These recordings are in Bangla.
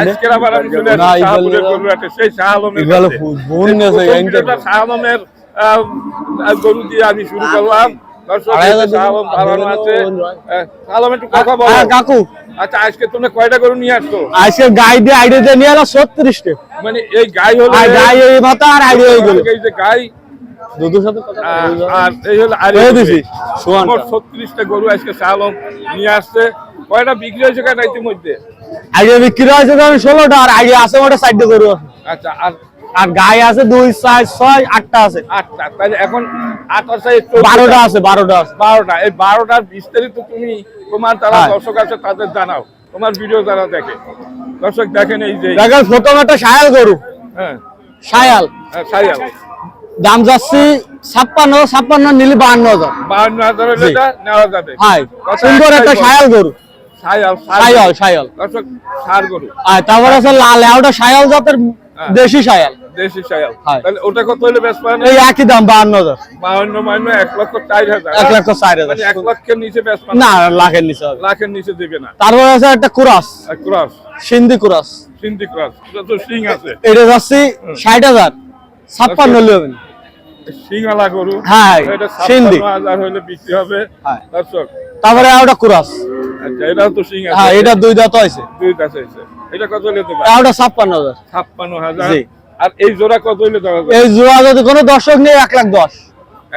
আজকের আবার আমি চলে আসছি সেই শাহ আলমের শাহ আলমের আহ, আহ, গরু দিয়ে আমি শুরু করলাম। আচ্ছা আজকে তুমি কয়টা গরু নিয়ে আসছো? আজকে গাই দিয়ে আইডিয়া দিয়ে নিয়ে এলো ছত্রিশটে। মানে এই গাই হলো আর গাই এই মাথা আর আইডিয়া এই যে গাই দুধুর সাথে আর এই হলো আর ছত্রিশটা গরু আজকে শাহ আলম নিয়ে আসছে। কয়টা বিক্রি হয়েছে কয়টা ইতিমধ্যে? আইডিয়া বিক্রি হয়েছে ধরেন ষোলোটা আর আইডিয়া আছে ওটা সাইডে আছে। আচ্ছা আর আর গাই আছে দুই চার ছয় আটটা আছে। আটটা। তাহলে এখন চলছে। বারোটা আছে বারোটা আছে। বারোটা। এই বারোটার বিস্তারিত তুমি তোমার তারা হ্যাঁ। দর্শক আছে তাদের জানাও। তোমার ভিডিও যারা দেখে। দর্শক দেখেন এই যে দেখেন প্রথম একটা সায়াল গরু। হ্যাঁ। সায়াল। হ্যাঁ, সাইয়াল দাম যাচ্ছি ছাপ্পান্ন ছাপ্পান্ন নিলে বাহান্ন হাজার। বাহান্ন হাজার নেওয়া যাবে। কথা সুন্দর একটা সায়াল গরু। সায়াল সায়াল সার গরু। আর তারপর আছে লাল ওটা সায়াল জাতের হ্যাঁ। দেশি সায়াল দেশি সাইয়াল। হ্যাঁ। তাহলে ওটা কত হলে বেশ পান? এই একই দাম বাহান্ন হাজার। বাহান্ন মান্য এক লক্ষ চার হাজার। এক লক্ষ চার মানে এক হাজার লক্ষের নিচে বেশ পান। না লাখের নিচে লাখের নিচে দেবে না। তারপর আছে একটা cross. Cross. Sindhi cross. Sindhi cross. এটা তো সিং আছে। এটা যাচ্ছি ষাট হাজার। ছাপ্পান্ন হলে হবে না। গরু। হ্যাঁ, এটা সিন্ধি। ছাপ্পান্ন হাজার হলে বিক্রি হবে। হ্যাঁ। দর্শক তারপরে ওটা কুরাস আচ্ছা এটাও তো সিং আছে হ্যাঁ এটা দুই দাঁত হয়েছে। দুই কাছে আছে এটা কত হলে দেবা ওটা ছাপ্পান্ন হাজার। ছাপ্পান্ন হাজার। জি। আর এই জোড়া কত এই জোড়া যদি কোনো দর্শক নেই এক লাখ দশ।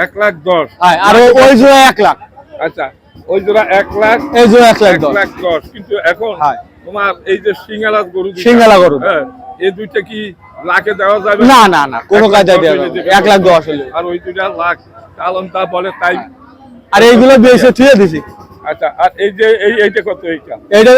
এক লাখ দশ। হ্যাঁ আর ওই জোড়া এক লাখ। আচ্ছা ওই জোড়া এক লাখ এই জোড়া এক লাখ এক দশ। লাখ দশ। কিন্তু এখন হ্যাঁ। তোমার এই যে সিঙ্গালা গরু দুইটা, গরু। হ্যাঁ এই দুইটা কি লাখে দেওয়া যাবে? না না না কোনো দশ দেওয়া যাবে দেবে। না। এক লাখ দশ হলে আর ওই দুইটা লাখ। কালন তা বলে তাই আর এইগুলো বেশি থুয়ে দিছি। আচ্ছা আর এই যে এই এইটা কত এইটা? এইটা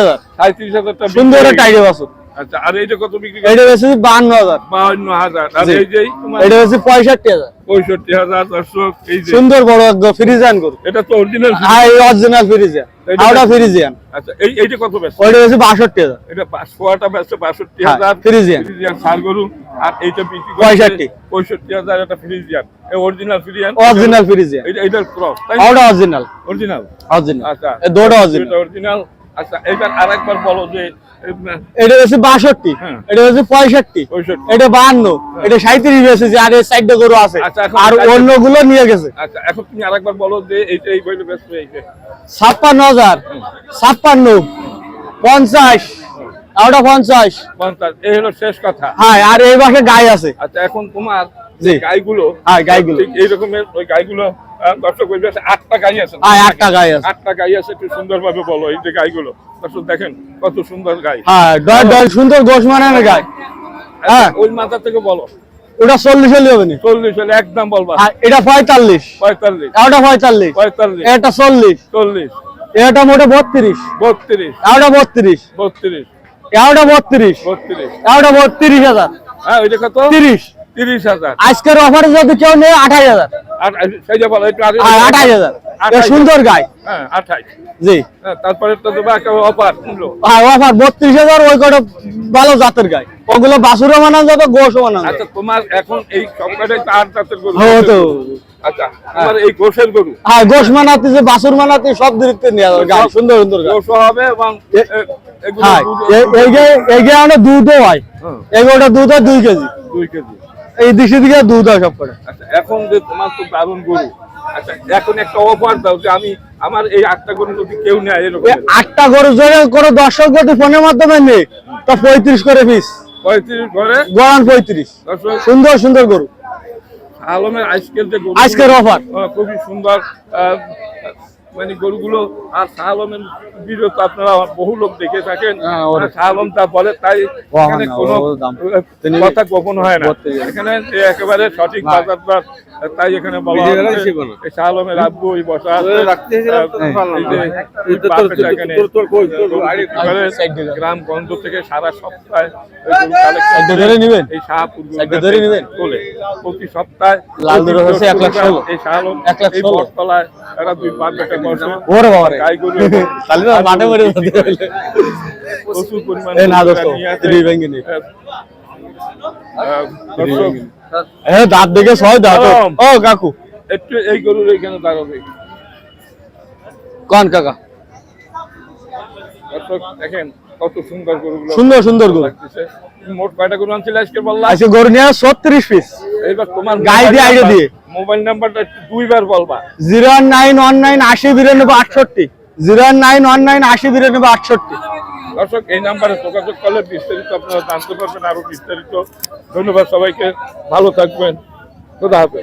হাজার। সাঁত্রিশ হাজারটা বিক্রি সুন্দর একটা। আইডিয়া বাসু আচ্ছা আর এইটা কত বিক্রি এইটা বেচেছি বাহান্ন হাজার। বাহান্ন হাজার। আর এই যে এটা বেশি পঁয়ষট্টি হাজার। পঁয়ষট্টি হাজার দর্শক এই যে। সুন্দর বড় একদম ফ্রিজিয়ান গরু এটা তো অরিজিনাল হ্যাঁ অরিজিনাল ফ্রিজিয়ান আউটা বেশি- ফ্রিজিয়ান আচ্ছা এই এইটা কত বেশ ওইটা বেশি বাষট্টি হাজার। এটা সোয়াটা বেচছে বাষট্টি হ্যাঁ, হাজার। ফ্রিজিয়ান। ফ্রিজিয়ান সার গরু। আর এইটা বিক্রি পঁয়ষট্টি। পঁয়ষট্টি হাজার এটা ফ্রিজিয়ান এই অরিজিনাল ফ্রিজিয়ান অরিজিনাল ফ্রিজিয়ান এটা এটার ক্রস আউটা অরিজিনাল অরিজিনাল অরিজিনাল আচ্ছা। এই দুটো অরিজিনাল অরিজিনাল আচ্ছা এবার আরেকবার বলো যে এটা বেশি বাষট্টি হ্যাঁ। এটা বেশি পঁয়ষট্টি এটা বাহান্ন এটা সাঁত্রিশ বেশি আর এই গরু আছে। আচ্ছা, আর অন্যগুলো নিয়ে গেছে। আচ্ছা এখন তুমি আরেকবার বলো যে এইটা এই বইটা বেশ এইটা ছাপ্পান্ন হাজার ছাপ্পান্ন পঞ্চাশ ওটা পঞ্চাশ। পঞ্চাশ এই হলো শেষ কথা। হ্যাঁ আর এই পাশে গাই আছে। আচ্ছা এখন তোমার যে গাইগুলো হ্যাঁ, গাইগুলো। এই রকমের ওই গাইগুলো দর্শক বলবে আটটা গাই আছে। হ্যাঁ আটটা গাই আছে। আটটা গাই আছে একটু সুন্দরভাবে বলো এই যে গাইগুলো। দর্শক দেখেন কত সুন্দর গাই। হ্যাঁ ডয় ডয় সুন্দর গোস মানানো গাই। হ্যাঁ। ওই মাথা থেকে বলো। ওটা চল্লিশ হলে হবে না? চল্লিশ হলে একদম বলবা। এটা পঁয়তাল্লিশ। পঁয়তাল্লিশ। ওটা পঁয়তাল্লিশ। পঁয়তাল্লিশ। এটা চল্লিশ। চল্লিশ। এটা মোটে বত্রিশ। বত্রিশ। ওটা বত্রিশ। বত্রিশ। ওটা বত্রিশ। বত্রিশ। ওটা বত্রিশ হাজার। হ্যাঁ ওইটা কত? তিরিশ। তিরিশ হাজার। আজকের অফারে যদি কেউ নেই আঠাশ হাজার। আঠাশ হাজার। সুন্দর গাই। হ্যাঁ আঠাশ। জি। তারপরে তো দেবা একেবারে অপার মূল্য আর অফার বত্রিশ হাজার ওই কটা ভালো জাতের গাই। ওগুলো বাসুরও মানান যাবে গোসও মানান আচ্ছা তোমার এখন এই সবকটাই চার জাতের গরু। হ্যাঁ, তো। আচ্ছা তোমার এই গোশের গরু। হ্যাঁ গোস মানাতে যে বাসুর মানাতে সব দিক থেকে নেওয়া যাবে গাই। সুন্দর সুন্দর গাই। গোশও হবে এবং এ- এ- এগুলো হ্যাঁ দুধ- এই যে এই যে দুধও হয়। হ্যাঁ, এগুলোটা দুধ দুই কেজি। দুই কেজি। এই দিশি দিকে দুধ হয় সব করে। আচ্ছা এখন যে তোমার তো দারুণ গরু। আচ্ছা এখন একটা অফার দাও যে আমি আমার এই আটটা গরু যদি কেউ নেয় এরকম আটটা গরু কোনো দর্শক যদি ফোনের মাধ্যমে নেই তো পঁয়ত্রিশ করে পিস। পঁয়ত্রিশ ঘরে গড়ান পঁয়ত্রিশ। সুন্দর সুন্দর গরু। আলমের আজকের যে আজকের offer। খুবই সুন্দর মানে গরুগুলো আর শাহ আলমের ভিডিও তো আপনারা বহু লোক দেখে থাকেন। হ্যাঁ, শাহ আলম তা বলে তাই এখানে কোনো কথা গোপন হয় না। এখানে একেবারে সঠিক। বাজার তাই এখানে বলা শাহ আলমের আব্বু এই বসা। গ্রাম গঞ্জ থেকে সারা সপ্তাহে ওই? এই? তোলে প্রতি সপ্তাহে। এই এই বটতলায় দুই পাঁচ টাকা বসে গাই গরু। প্রচুর পরিমাণ হ্যাঁ দাঁত দেখে ছয় দাঁত ও কাকু। একটু এই গরুর এইখানে দাঁড়াবে। কোন কাকা? দেখেন কত সুন্দর গরুগুলো সুন্দর সুন্দর গরু। মোট কয়টা গরু আনছিল আজকে বললা? আজকে গরু নিয়ে 36 পিস তোমার গাই দিয়ে দিয়ে। মোবাইল নাম্বারটা দুইবার বলবা। 92 68 92 68 দর্শক, এই নাম্বারে যোগাযোগ করলে বিস্তারিত আপনারা জানতে পারবেন আরও বিস্তারিত। ধন্যবাদ সবাইকে, ভালো থাকবেন। খোদা হাফেজ।